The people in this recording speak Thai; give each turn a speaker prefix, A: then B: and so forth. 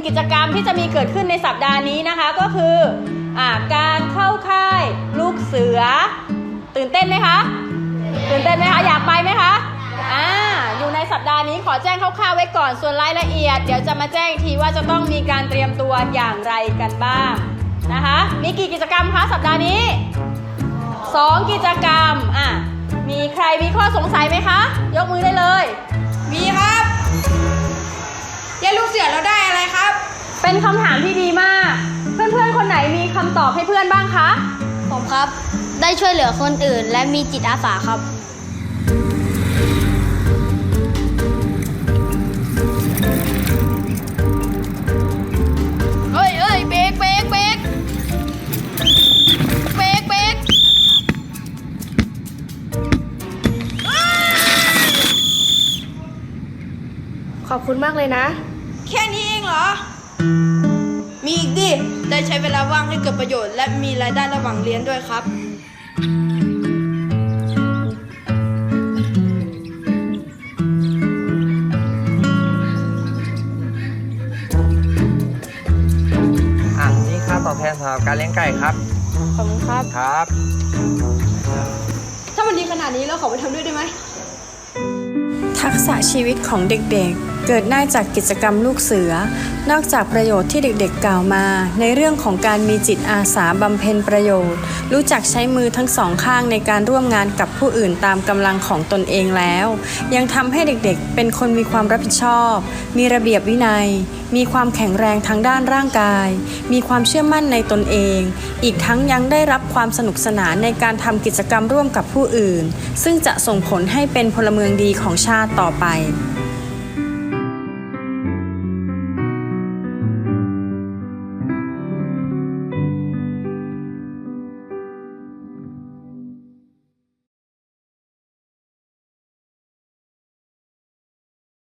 A: งกิจกรรมที่จะมีเกิดขึ้นในสัปดาห์นี้นะคะก็คืออการเข้าค่ายลูกเสือ ตื่นเต้นไหมคะตื่นเต้นไหมคะอยากไปไหมคะอ่าอยู่ในสัปดาห์นี้ขอแจ้งคร่าวๆไว้ก่อนส่วนรายละเอียด เดี๋ยวจะมาแจ้งทีว่าจะต้องมีการเตรียมตัวอย่างไรกันบ้างนะคะมีกี่กิจกรรมคะสัปดาห์นี้สองกิจกรรมอะมีใครมีข้อสงสัยไหมคะ ยกมือได้เลย เป็นคำถามที่ดีมาก เพื่อนๆ คนไหนมีคำตอบให้เพื่อนบ้างคะ
B: ผมครับ ได้ช่วยเหลือคนอื่น และมีจิตอาสาครับ
C: เฮ้ยเฮ้ยเบรกเบรกเบรกเบรกเบรก
D: ขอบคุณมากเลยนะ
C: แค่นี้เองเหรอ มีอีกดิ ได้ใช้เวลาว่างให้เกิดประโยชน์ และมีรายได้ระหว่างเรียนด้วยครับ
E: อะนี่ค่าตอบแทนสำหรับการเลี้ยงไก่ครับ
D: ขอบคุณครับ
E: ครับ
D: ถ้ามันดีขนาดนี้เราขอไปทำด้วยได้ไหม
F: ทักษะชีวิตของเด็กๆเกิดได้จากกิจกรรมลูกเสือ นอกจากประโยชน์ที่เด็กๆกล่าวมา ในเรื่องของการมีจิตอาสาบำเพ็ญประโยชน์ รู้จักใช้มือทั้งสองข้างในการร่วมงานกับผู้อื่นตามกำลังของตนเองแล้ว ยังทำให้เด็กๆ เป็นคนมีความรับผิดชอบ มีระเบียบวินัย มีความแข็งแรงทางด้านร่างกาย มีความเชื่อมั่นในตนเอง อีกทั้งยังได้รับความสนุกสนานในการทำกิจกรรมร่วมกับผู้อื่น ซึ่งจะส่งผลให้เป็นพลเมืองดีของชาติต่อไป